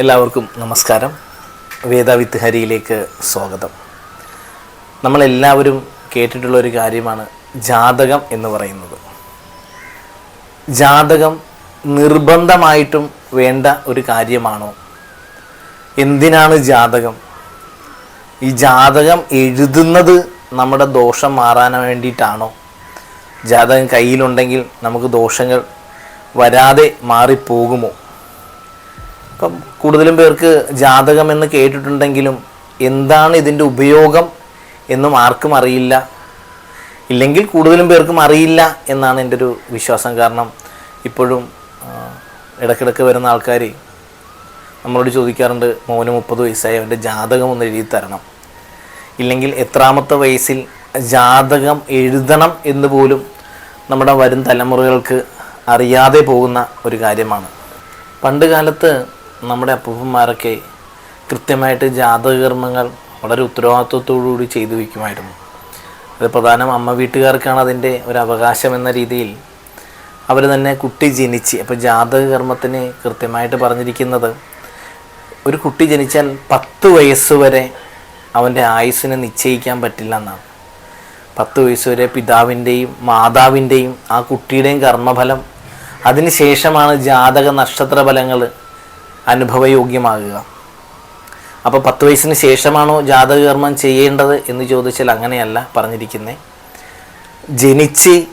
എല്ലാവർക്കും നമസ്കാരം. വേദാവിത്ത് ഹരിയിലേക്ക് സ്വാഗതം. നമ്മളെല്ലാവരും കേട്ടിട്ടുള്ള ഒരു കാര്യമാണ് ജാതകം എന്ന് പറയുന്നത്. ജാതകം നിർബന്ധമായിട്ടും വേണ്ട ഒരു കാര്യമാണോ? എന്തിനാണ് ജാതകം? ഈ ജാതകം എഴുതുന്നത് നമ്മുടെ ദോഷം മാറാൻ വേണ്ടിയിട്ടാണോ? ജാതകം കയ്യിലുണ്ടെങ്കിൽ നമുക്ക് ദോഷങ്ങൾ വരാതെ മാറിപ്പോകുമോ? ഇപ്പം കൂടുതലും പേർക്ക് ജാതകം എന്ന് കേട്ടിട്ടുണ്ടെങ്കിലും എന്താണ് ഇതിന്റെ ഉപയോഗം എന്നും ആർക്കും അറിയില്ല. ഇല്ലെങ്കിൽ കൂടുതലും പേർക്കും അറിയില്ല എന്നാണ് എന്റെ ഒരു വിശ്വാസം. കാരണം ഇപ്പോഴും ഇടക്കിടക്ക് വരുന്ന ആൾക്കാർ നമ്മളോട് ചോദിക്കാറുണ്ട് മോന് മുപ്പത് വയസ്സായി അവന്റെ ജാതകം ഒന്ന് എഴുതി തരണം. ഇല്ലെങ്കിൽ എത്രാമത്തെ വയസ്സിൽ ജാതകം എഴുതണം എന്ന് പോലും നമ്മുടെ വരും തലമുറകൾക്ക് അറിയാതെ പോകുന്ന ഒരു കാര്യമാണ്. പണ്ട് കാലത്ത് നമ്മുടെ അപ്പൂപ്പന്മാരൊക്കെ കൃത്യമായിട്ട് ജാതകകർമ്മങ്ങൾ വളരെ ഉത്തരവാദിത്വത്തോടുകൂടി ചെയ്തു വയ്ക്കുമായിരുന്നു. അത് പ്രധാനം അമ്മ വീട്ടുകാർക്കാണ് അതിന്റെ ഒരു അവകാശം എന്ന രീതിയിൽ അവർ തന്നെ കുട്ടി ജനിച്ച് അപ്പോൾ ജാതകകർമ്മത്തിന് കൃത്യമായിട്ട് പറഞ്ഞിരിക്കുന്നത് ഒരു കുട്ടി ജനിച്ചാൽ പത്ത് വയസ്സ് വരെ അവന്റെ ആയുസ്സിനെ നിശ്ചയിക്കാൻ പറ്റില്ല എന്നാണ്. പത്ത് വയസ്സ് വരെ പിതാവിന്റെയും മാതാവിന്റെയും ആ കുട്ടിയുടെയും കർമ്മഫലം. അതിനുശേഷമാണ് ജാതക നക്ഷത്ര ഫലങ്ങൾ അനുഭവയോഗ്യമാകുക. അപ്പോൾ പത്ത് വയസ്സിന് ശേഷമാണോ ജാതകകർമ്മം ചെയ്യേണ്ടത് എന്ന് ചോദിച്ചാൽ അങ്ങനെയല്ല പറഞ്ഞിരിക്കുന്നത് ജനിച്ച്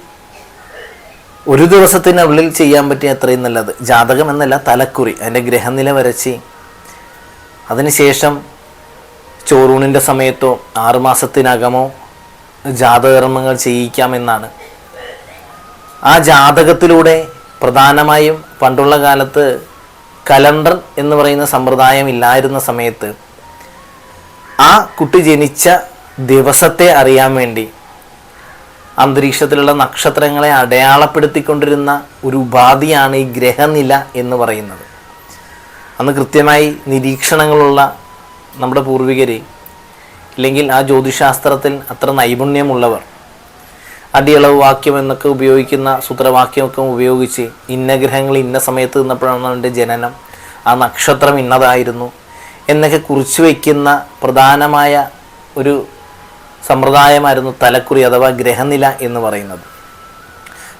ഒരു ദിവസത്തിനുള്ളിൽ ചെയ്യാൻ പറ്റിയ അത്രയും നല്ലത്. ജാതകം എന്നല്ല തലക്കുറി അതിന്റെ ഗ്രഹനില വരച്ച്. അതിനുശേഷം ചോറൂണിന്റെ സമയത്തോ ആറുമാസത്തിനകമോ ജാതകർമ്മങ്ങൾ ചെയ്യിക്കാമെന്നാണ്. ആ ജാതകത്തിലൂടെ പ്രധാനമായും പണ്ടുള്ള കാലത്ത് കലണ്ടർ എന്ന് പറയുന്ന സമ്പ്രദായം ഇല്ലായിരുന്ന സമയത്ത് ആ കുട്ടി ജനിച്ച ദിവസത്തെ അറിയാൻ വേണ്ടി അന്തരീക്ഷത്തിലുള്ള നക്ഷത്രങ്ങളെ അടയാളപ്പെടുത്തിക്കൊണ്ടിരുന്ന ഒരു ഉപാധിയാണ് ഈ ഗ്രഹനില എന്ന് പറയുന്നത്. അന്ന് കൃത്യമായി നിരീക്ഷണങ്ങളുള്ള നമ്മുടെ പൂർവികരെ അല്ലെങ്കിൽ ആ ജ്യോതിശാസ്ത്രത്തിൽ അത്ര നൈപുണ്യമുള്ളവർ അടിയളവ് വാക്യം എന്നൊക്കെ ഉപയോഗിക്കുന്ന സൂത്രവാക്യമൊക്കെ ഉപയോഗിച്ച് ഇന്ന ഗ്രഹങ്ങൾ ഇന്ന സമയത്ത് നിന്നപ്പോഴാണ് അവന്റെ ജനനം? ആ നക്ഷത്രം ഇന്നതായിരുന്നു. എന്നൊക്കെ കുറിച്ച് വയ്ക്കുന്ന പ്രധാനമായ ഒരു സമ്പ്രദായമായിരുന്നു തലക്കുറി അഥവാ ഗ്രഹനില എന്ന് പറയുന്നത്.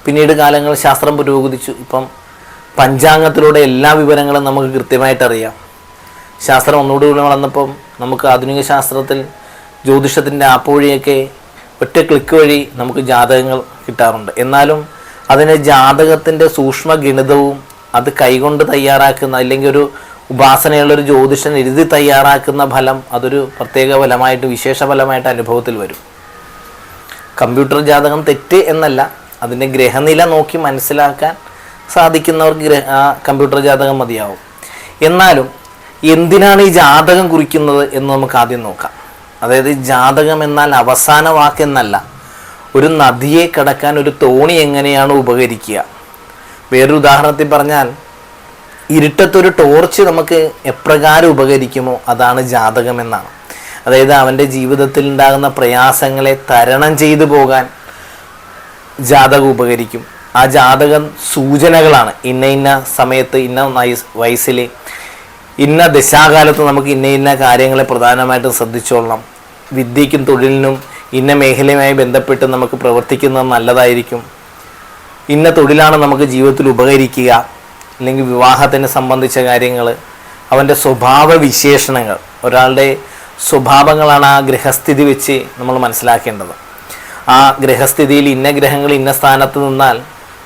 പിന്നീട് കാലങ്ങൾ ശാസ്ത്രം പുരോഗതിച്ചു. ഇപ്പം പഞ്ചാംഗത്തിലൂടെ എല്ലാ വിവരങ്ങളും നമുക്ക് കൃത്യമായിട്ട് അറിയാം ശാസ്ത്രം ഒന്നുകൂടി വളർന്നപ്പം നമുക്ക് ആധുനിക ശാസ്ത്രത്തിൽ ജ്യോതിഷത്തിന്റെ ആപ്പ് വഴിയൊക്കെ ഒറ്റ ക്ലിക്ക് വഴി നമുക്ക് ജാതകങ്ങൾ കിട്ടാറുണ്ട്. എന്നാലും അതിന് ജാതകത്തിന്റെ സൂക്ഷ്മ ഗണിതവും അത് കൈകൊണ്ട് തയ്യാറാക്കുന്ന അല്ലെങ്കിൽ ഒരു ഉപാസനയുള്ള ഒരു ജ്യോതിഷൻ എഴുതി തയ്യാറാക്കുന്ന ഫലം അതൊരു പ്രത്യേക ഫലമായിട്ട് വിശേഷ ഫലമായിട്ട് അനുഭവത്തിൽ വരും. കമ്പ്യൂട്ടർ ജാതകം തെറ്റ് എന്നല്ല അതിന്റെ ഗ്രഹനില നോക്കി മനസ്സിലാക്കാൻ സാധിക്കുന്നവർക്ക് ഗ്രഹ കമ്പ്യൂട്ടർ ജാതകം മതിയാവും. എന്നാലും എന്തിനാണ് ഈ ജാതകം കുറിക്കുന്നത് എന്ന് നമുക്ക് ആദ്യം നോക്കാം. അതായത് ജാതകം എന്നാൽ അവസാന വാക്കെന്നല്ല ഒരു നദിയെ കടക്കാൻ ഒരു തോണി എങ്ങനെയാണ് ഉപകരിക്കുക? വേറൊരു ഉദാഹരണത്തിൽ പറഞ്ഞാൽ ഇരുട്ടത്തൊരു ടോർച്ച് നമുക്ക് എപ്രകാരം ഉപകരിക്കുമോ? അതാണ് ജാതകം എന്നാണ്. അതായത് അവന്റെ ജീവിതത്തിൽ ഉണ്ടാകുന്ന പ്രയാസങ്ങളെ തരണം ചെയ്തു പോകാൻ ജാതകം ഉപകരിക്കും. ആ ജാതകം സൂചനകളാണ്. ഇന്ന ഇന്ന സമയത്ത് ഇന്ന വയസ് വയസ്സിൽ ഇന്ന ദശാകാലത്ത് നമുക്ക് ഇന്ന ഇന്ന കാര്യങ്ങളെ പ്രധാനമായിട്ടും ശ്രദ്ധിച്ചോളണം. വിദ്യയ്ക്കും തൊഴിലിനും ഇന്ന മേഖലയുമായി ബന്ധപ്പെട്ട് നമുക്ക് പ്രവർത്തിക്കുന്നത് നല്ലതായിരിക്കും. ഇന്ന തൊഴിലാണ് നമുക്ക് ജീവിതത്തിൽ ഉപകരിക്കുക. അല്ലെങ്കിൽ വിവാഹത്തിനെ സംബന്ധിച്ച കാര്യങ്ങൾ അവന്റെ സ്വഭാവ വിശേഷണങ്ങൾ ഒരാളുടെ സ്വഭാവങ്ങളാണ് ആ ഗ്രഹസ്ഥിതി വെച്ച് നമ്മൾ മനസ്സിലാക്കേണ്ടത്. ആ ഗ്രഹസ്ഥിതിയിൽ ഇന്ന ഗ്രഹങ്ങൾ ഇന്ന സ്ഥാനത്ത് നിന്നാൽ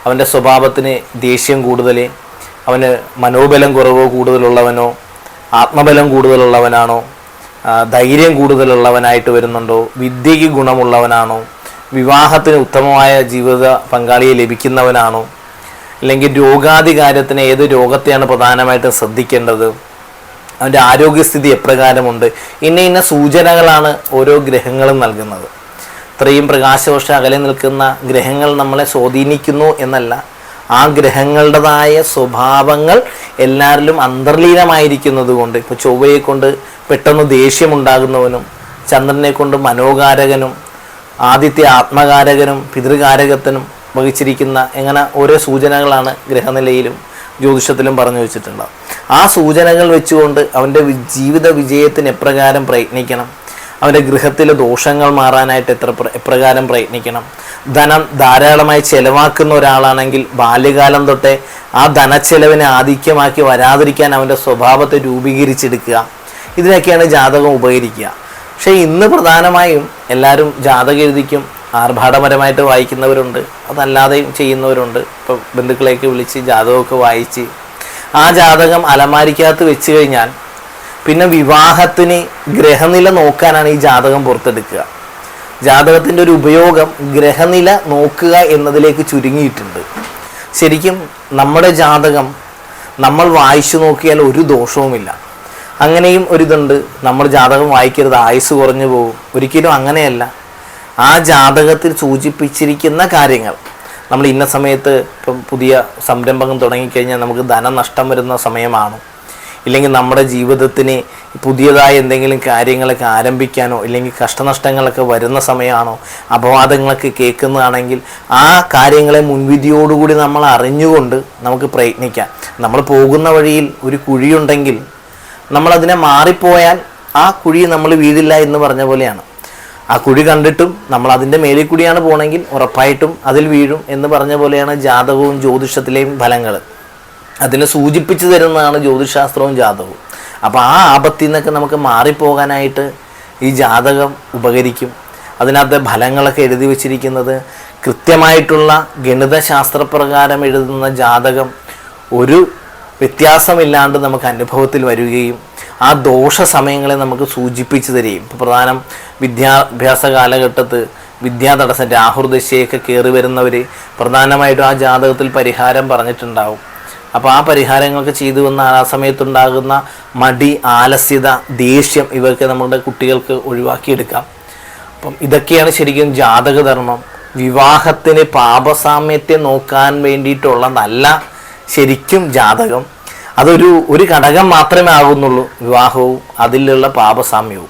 അവന്റെ സ്വഭാവത്തിന് ദേഷ്യം കൂടുതൽ അവന് മനോബലം കുറവോ കൂടുതലുള്ളവനോ ആത്മബലം കൂടുതലുള്ളവനാണോ ധൈര്യം കൂടുതലുള്ളവനായിട്ട് വരുന്നുണ്ടോ? വിദ്യയ്ക്ക് ഗുണമുള്ളവനാണോ? വിവാഹത്തിന് ഉത്തമമായ ജീവിത പങ്കാളിയെ ലഭിക്കുന്നവനാണോ? അല്ലെങ്കിൽ രോഗാദി കാര്യത്തിന് ഏത് രോഗത്തെയാണ് പ്രധാനമായിട്ടും ശ്രദ്ധിക്കേണ്ടത്? അവന്റെ ആരോഗ്യസ്ഥിതി എപ്രകാരമുണ്ട്? ഇന്ന ഇന്ന സൂചനകളാണ് ഓരോ ഗ്രഹങ്ങളും നൽകുന്നത്. ഇത്രയും പ്രകാശവർഷം അകലെ നിൽക്കുന്ന ഗ്രഹങ്ങൾ നമ്മളെ സ്വാധീനിക്കുന്നു എന്നല്ല. ആ ഗ്രഹങ്ങളുടേതായ സ്വഭാവങ്ങൾ എല്ലാവരിലും അന്തർലീനമായിരിക്കുന്നത് കൊണ്ട് ഇപ്പോൾ ചൊവ്വയെ കൊണ്ട് പെട്ടെന്ന് ദേഷ്യമുണ്ടാകുന്നവനും ചന്ദ്രനെ കൊണ്ട് മനോകാരകനും ആദിത്യ ആത്മകാരകനും പിതൃകാരകത്തിനും വഹിച്ചിരിക്കുന്ന എങ്ങനെ ഓരോ സൂചനകളാണ് ഗ്രഹനിലയിലും ജ്യോതിഷത്തിലും പറഞ്ഞു വെച്ചിട്ടുണ്ടാവും ആ സൂചനകൾ വെച്ചുകൊണ്ട് അവന്റെ ജീവിത വിജയത്തിന് എപ്രകാരം പ്രയത്നിക്കണം അവന്റെ ഗൃഹത്തിലെ ദോഷങ്ങൾ മാറാനായിട്ട് എത്ര പ്ര- എപ്രകാരം പ്രയത്നിക്കണം? ധനം ധാരാളമായി ചെലവാക്കുന്ന ഒരാളാണെങ്കിൽ ബാല്യകാലം തൊട്ടേ ആ ധനച്ചെലവിനെ ആധിക്യമാക്കി വരാതിരിക്കാൻ അവന്റെ സ്വഭാവത്തെ രൂപീകരിച്ചെടുക്കുക. ഇതിനൊക്കെയാണ് ജാതകം ഉപകരിക്കുക. പക്ഷേ ഇന്ന് പ്രധാനമായും എല്ലാവരും ജാതകം എഴുതിക്കും ആർഭാടപരമായിട്ട് വായിക്കുന്നവരുണ്ട് അതല്ലാതെയും ചെയ്യുന്നവരുണ്ട്. ഇപ്പോൾ ബന്ധുക്കളെയൊക്കെ വിളിച്ച് ജാതകമൊക്കെ വായിച്ച് ആ ജാതകം അലമാരിക്കകത്ത് വെച്ച് കഴിഞ്ഞാൽ പിന്നെ വിവാഹത്തിന് ഗ്രഹനില നോക്കാനാണ് ഈ ജാതകം പുറത്തെടുക്കുക. ജാതകത്തിന്റെ ഒരു ഉപയോഗം ഗ്രഹനില നോക്കുക എന്നതിലേക്ക് ചുരുങ്ങിയിട്ടുണ്ട്. ശരിക്കും നമ്മുടെ ജാതകം നമ്മൾ വായിച്ചു നോക്കിയാൽ ഒരു ദോഷവുമില്ല. അങ്ങനെയും ഒരിതുണ്ട് നമ്മൾ ജാതകം വായിക്കരുത് ആയുസ് കുറഞ്ഞു പോകും. ഒരിക്കലും അങ്ങനെയല്ല. ആ ജാതകത്തിൽ സൂചിപ്പിച്ചിരിക്കുന്ന കാര്യങ്ങൾ. നമ്മൾ ഇന്ന സമയത്ത് ഇപ്പം പുതിയ സംരംഭം തുടങ്ങിക്കഴിഞ്ഞാൽ നമുക്ക് ധനനഷ്ടം വരുന്ന സമയമാണ്. ഇല്ലെങ്കിൽ നമ്മുടെ ജീവിതത്തിന് പുതിയതായ എന്തെങ്കിലും കാര്യങ്ങളൊക്കെ ആരംഭിക്കാനോ ഇല്ലെങ്കിൽ കഷ്ടനഷ്ടങ്ങളൊക്കെ വരുന്ന സമയമാണോ അപവാദങ്ങളൊക്കെ കേൾക്കുന്നതാണെങ്കിൽ ആ കാര്യങ്ങളെ മുൻവിധിയോടുകൂടി നമ്മൾ അറിഞ്ഞുകൊണ്ട് നമുക്ക് പ്രയത്നിക്കാം. നമ്മൾ പോകുന്ന വഴിയിൽ ഒരു കുഴിയുണ്ടെങ്കിൽ നമ്മളതിനെ മാറിപ്പോയാൽ ആ കുഴി നമ്മൾ വീഴില്ല എന്ന് പറഞ്ഞ പോലെയാണ്. ആ കുഴി കണ്ടിട്ടും നമ്മൾ അതിന്റെ മേലിൽ കൂടിയാണ് പോകണമെങ്കിൽ ഉറപ്പായിട്ടും അതിൽ വീഴും എന്ന് പറഞ്ഞ പോലെയാണ് ജാതകവും ജ്യോതിഷത്തിലെയും ഫലങ്ങൾ. അതിനെ സൂചിപ്പിച്ചു തരുന്നതാണ് ജ്യോതിശാസ്ത്രവും ജാതകവും. അപ്പോൾ ആ ആപത്തിൽ നിന്നൊക്കെ നമുക്ക് മാറിപ്പോകാനായിട്ട് ഈ ജാതകം ഉപകരിക്കും. അതിനകത്ത് ഫലങ്ങളൊക്കെ എഴുതി വച്ചിരിക്കുന്നത് കൃത്യമായിട്ടുള്ള ഗണിതശാസ്ത്രപ്രകാരം എഴുതുന്ന ജാതകം ഒരു വ്യത്യാസമില്ലാണ്ട് നമുക്ക് അനുഭവത്തിൽ വരികയും ആ ദോഷ സമയങ്ങളെ നമുക്ക് സൂചിപ്പിച്ചു തരികയും. ഇപ്പോൾ പ്രധാനം വിദ്യാഭ്യാസ കാലഘട്ടത്ത് വിദ്യാ തടസ്സം രാഹുർദശയൊക്കെ കയറി വരുന്നവർ പ്രധാനമായിട്ടും ആ ജാതകത്തിൽ പരിഹാരം പറഞ്ഞിട്ടുണ്ടാവും. അപ്പോൾ ആ പരിഹാരങ്ങളൊക്കെ ചെയ്തു വന്ന ആ സമയത്തുണ്ടാകുന്ന മടി ആലസ്യത ദേഷ്യം ഇവയൊക്കെ നമ്മുടെ കുട്ടികൾക്ക് ഒഴിവാക്കിയെടുക്കാം. അപ്പം ഇതൊക്കെയാണ് ശരിക്കും ജാതകധർമ്മം. വിവാഹത്തിന് പാപസാമ്യത്തെ നോക്കാൻ വേണ്ടിയിട്ടുള്ളതല്ല ശരിക്കും ജാതകം. അതൊരു ഒരു ഘടകം മാത്രമേ ആകുന്നുള്ളൂ വിവാഹവും അതിലുള്ള പാപസാമ്യവും.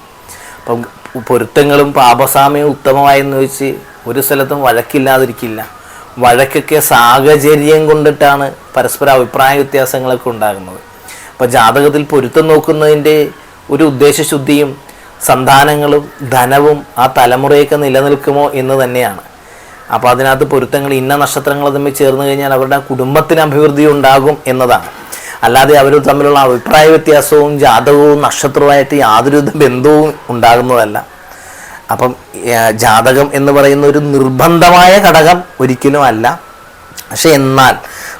അപ്പം പൊരുത്തങ്ങളും പാപസാമ്യവും ഉത്തമമായെന്ന് വെച്ച് ഒരു സ്ഥലത്തും വഴക്കില്ലാതിരിക്കില്ല. വഴക്കൊക്കെ സാഹചര്യം കൊണ്ടിട്ടാണ് പരസ്പര അഭിപ്രായ വ്യത്യാസങ്ങളൊക്കെ ഉണ്ടാകുന്നത്. അപ്പോൾ ജാതകത്തിൽ പൊരുത്തം നോക്കുന്നതിന്റെ ഒരു ഉദ്ദേശശുദ്ധിയും സന്താനങ്ങളും ധനവും ആ തലമുറയൊക്കെ നിലനിൽക്കുമോ എന്ന് തന്നെയാണ്. അപ്പോൾ അതിനകത്ത് പൊരുത്തങ്ങൾ ഇന്ന നക്ഷത്രങ്ങൾ തമ്മിൽ ചേർന്ന് കഴിഞ്ഞാൽ അവരുടെ കുടുംബത്തിന് അഭിവൃദ്ധി ഉണ്ടാകും എന്നതാണ്. അല്ലാതെ അവർ തമ്മിലുള്ള അഭിപ്രായ വ്യത്യാസവും ജാതകവും നക്ഷത്രവുമായിട്ട് യാതൊരു ബന്ധവും ഉണ്ടാകുന്നതല്ല. അപ്പം ജാതകം എന്ന് പറയുന്ന ഒരു നിർബന്ധമായ ഘടകം ഒരിക്കലും അല്ല. പക്ഷെ എന്നാൽ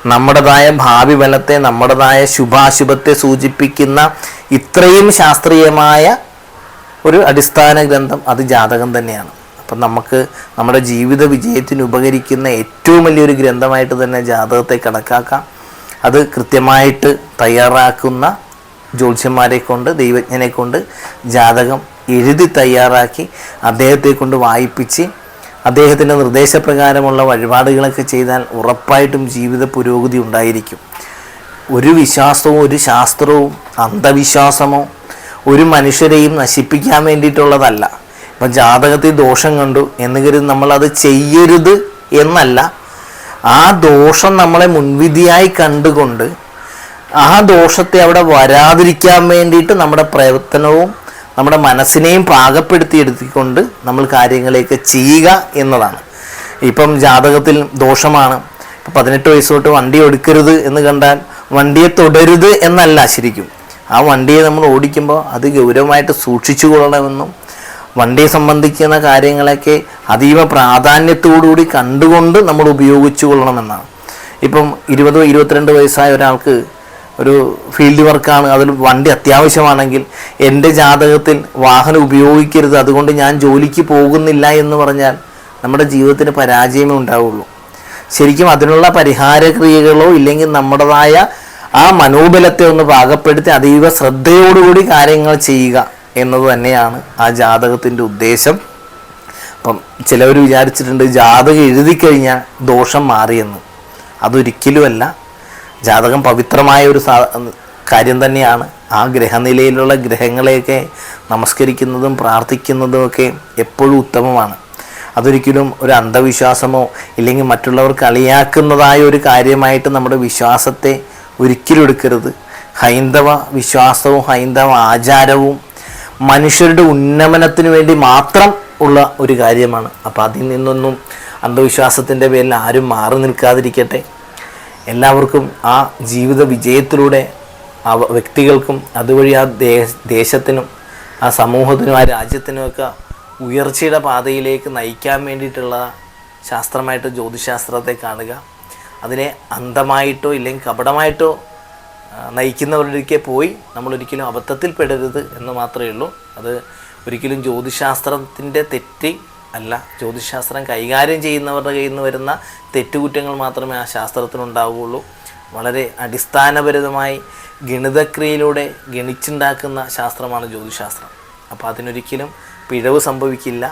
നമ്മുടേതായ ഭാവി ബലത്തെ നമ്മുടേതായ ശുഭാശുഭത്തെ സൂചിപ്പിക്കുന്ന ഇത്രയും ശാസ്ത്രീയമായ ഒരു അടിസ്ഥാന ഗ്രന്ഥം അത് ജാതകം തന്നെയാണ്. അപ്പം നമുക്ക് നമ്മുടെ ജീവിത വിജയത്തിന് ഉപകരിക്കുന്ന ഏറ്റവും വലിയൊരു ഗ്രന്ഥമായിട്ട് തന്നെ ജാതകത്തെ കണക്കാക്കാം. അത് കൃത്യമായിട്ട് തയ്യാറാക്കുന്ന ജ്യോത്സ്യന്മാരെ കൊണ്ട് ദൈവജ്ഞനെ കൊണ്ട് ജാതകം എഴുതി തയ്യാറാക്കി അദ്ദേഹത്തെ കൊണ്ട് വായിപ്പിച്ച് അദ്ദേഹത്തിന്റെ നിർദ്ദേശപ്രകാരമുള്ള വഴിപാടുകളൊക്കെ ചെയ്താൽ ഉറപ്പായിട്ടും ജീവിത പുരോഗതി ഉണ്ടായിരിക്കും. ഒരു വിശ്വാസവും ഒരു ശാസ്ത്രവും അന്ധവിശ്വാസമോ ഒരു മനുഷ്യരെയും നശിപ്പിക്കാൻ വേണ്ടിയിട്ടുള്ളതല്ല. ഇപ്പം ജാതകത്തിൽ ദോഷം കണ്ടു എന്ന് കരുതി നമ്മളത് ചെയ്യരുത് എന്നല്ല. ആ ദോഷം നമ്മളെ മുൻവിധിയായി കണ്ടുകൊണ്ട് ആ ദോഷത്തെ അവിടെ വരാതിരിക്കാൻ വേണ്ടിയിട്ട് നമ്മുടെ പ്രവർത്തനവും നമ്മുടെ മനസ്സിനെയും പാകപ്പെടുത്തിയെടുത്തിക്കൊണ്ട് നമ്മൾ കാര്യങ്ങളെയൊക്കെ ചെയ്യുക എന്നതാണ്. ഇപ്പം ജാതകത്തിൽ ദോഷമാണ്. ഇപ്പം പതിനെട്ട് വയസ്സ് തൊട്ട് വണ്ടി എടുക്കരുത് എന്ന് കണ്ടാൽ വണ്ടിയെ തുടരുത് എന്നല്ല ശരിക്കും. ആ വണ്ടിയെ നമ്മൾ ഓടിക്കുമ്പോൾ അത് ഗൗരവമായിട്ട് സൂക്ഷിച്ചു കൊള്ളണമെന്നും വണ്ടിയെ സംബന്ധിക്കുന്ന കാര്യങ്ങളൊക്കെ അതീവ പ്രാധാന്യത്തോടുകൂടി കണ്ടുകൊണ്ട് നമ്മൾ ഉപയോഗിച്ചു കൊള്ളണമെന്നാണ്. ഇപ്പം ഇരുപതോ ഇരുപത്തിരണ്ട് വയസ്സായ ഒരാൾക്ക് ഒരു ഫീൽഡ് വർക്കാണ്. അതിൽ വണ്ടി അത്യാവശ്യമാണെങ്കിൽ എന്റെ ജാതകത്തിൽ വാഹനം ഉപയോഗിക്കരുത്. അതുകൊണ്ട് ഞാൻ ജോലിക്ക് പോകുന്നില്ല എന്ന് പറഞ്ഞാൽ നമ്മുടെ ജീവിതത്തിന് പരാജയമേ ഉണ്ടാവുള്ളൂ. ശരിക്കും അതിനുള്ള പരിഹാരക്രിയകളോ ഇല്ലെങ്കിൽ നമ്മുടേതായ ആ മനോബലത്തെ ഒന്ന് പാകപ്പെടുത്തി അതീവ ശ്രദ്ധയോടുകൂടി കാര്യങ്ങൾ ചെയ്യുക എന്നത് തന്നെയാണ് ആ ജാതകത്തിന്റെ ഉദ്ദേശം. അപ്പം ചിലവർ വിചാരിച്ചിട്ടുണ്ട് ജാതകം എഴുതി കഴിഞ്ഞാൽ ദോഷം മാറിയെന്ന്. അതൊരിക്കലുമല്ല. ജാതകം പവിത്രമായ ഒരു കാര്യം തന്നെയാണ്. ആ ഗ്രഹനിലയിലുള്ള ഗ്രഹങ്ങളെയൊക്കെ നമസ്കരിക്കുന്നതും പ്രാർത്ഥിക്കുന്നതും ഒക്കെ എപ്പോഴും ഉത്തമമാണ്. അതൊരിക്കലും ഒരു അന്ധവിശ്വാസമോ ഇല്ലെങ്കിൽ മറ്റുള്ളവർ കളിയാക്കുന്നതായ ഒരു കാര്യമായിട്ട് നമ്മുടെ വിശ്വാസത്തെ ഒരിക്കലും എടുക്കരുത്. ഹൈന്ദവ വിശ്വാസവും ഹൈന്ദവ ആചാരവും മനുഷ്യരുടെ ഉന്നമനത്തിന് വേണ്ടി മാത്രം ഉള്ള ഒരു കാര്യമാണ്. അപ്പോൾ അതിൽ നിന്നൊന്നും അന്ധവിശ്വാസത്തിന്റെ പേരിൽ ആരും മാറി നിൽക്കാതിരിക്കട്ടെ. എല്ലാവർക്കും ആ ജീവിത വിജയത്തിലൂടെ ആ വ്യക്തികൾക്കും അതുവഴി ആ ദേശത്തിനും ആ സമൂഹത്തിനും ആ രാജ്യത്തിനുമൊക്കെ ഉയർച്ചയുടെ പാതയിലേക്ക് നയിക്കാൻ വേണ്ടിയിട്ടുള്ള ശാസ്ത്രമായിട്ട് ജ്യോതിശാസ്ത്രത്തെ കാണുക. അതിനെ അന്ധമായിട്ടോ ഇല്ലെങ്കിൽ കപടമായിട്ടോ നയിക്കുന്നവരിലേക്ക് പോയി നമ്മളൊരിക്കലും അബദ്ധത്തിൽ പെടരുത് എന്ന് മാത്രമേ ഉള്ളൂ. അത് ഒരിക്കലും ജ്യോതിശാസ്ത്രത്തിന്റെ തെറ്റ് അല്ല ജ്യോതിശാസ്ത്രം കൈകാര്യം ചെയ്യുന്നവരുടെ കയ്യിൽ നിന്ന് വരുന്ന തെറ്റുകുറ്റങ്ങൾ മാത്രമേ ആ ശാസ്ത്രത്തിനുണ്ടാവുകയുള്ളൂ. വളരെ അടിസ്ഥാനപരിതമായി ഗണിതക്രിയയിലൂടെ ഗണിച്ചുണ്ടാക്കുന്ന ശാസ്ത്രമാണ് ജ്യോതിശാസ്ത്രം. അപ്പോൾ അതിനൊരിക്കലും പിഴവ് സംഭവിക്കില്ല.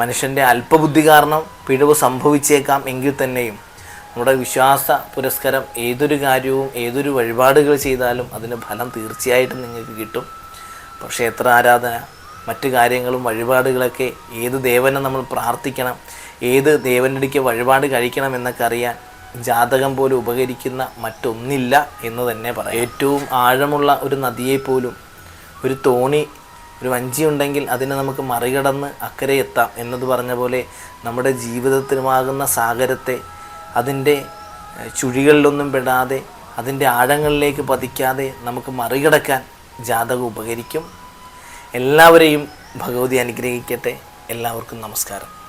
മനുഷ്യന്റെ അല്പബുദ്ധി കാരണം പിഴവ് സംഭവിച്ചേക്കാം എങ്കിൽ തന്നെയും നമ്മുടെ വിശ്വാസ പുരസ്കാരം ഏതൊരു കാര്യവും ഏതൊരു വഴിപാടുകൾ ചെയ്താലും അതിന് ഫലം തീർച്ചയായിട്ടും നിങ്ങൾക്ക് കിട്ടും. പക്ഷേ ക്ഷേത്ര ആരാധന മറ്റു കാര്യങ്ങളും വഴിപാടുകളൊക്കെ ഏത് ദേവനെ നമ്മൾ പ്രാർത്ഥിക്കണം ഏത് ദേവനടിക്ക് വഴിപാട് കഴിക്കണം എന്നൊക്കെ അറിയാൻ ജാതകം പോലും ഉപകരിക്കുന്ന മറ്റൊന്നില്ല എന്ന് തന്നെ പറയാം. ഏറ്റവും ആഴമുള്ള ഒരു നദിയെ പോലും ഒരു തോണി ഒരു വഞ്ചി ഉണ്ടെങ്കിൽ അതിനെ നമുക്ക് മറികടന്ന് അക്കരെ എത്താം എന്നത് പറഞ്ഞ പോലെ നമ്മുടെ ജീവിതത്തിനുമാകുന്ന സാഗരത്തെ അതിന്റെ ചുഴികളിലൊന്നും പെടാതെ അതിന്റെ ആഴങ്ങളിലേക്ക് പതിക്കാതെ നമുക്ക് മറികടക്കാൻ ജാതകം ഉപകരിക്കും. എല്ലാവരെയും ഭഗവതി അനുഗ്രഹിക്കട്ടെ. എല്ലാവർക്കും നമസ്കാരം.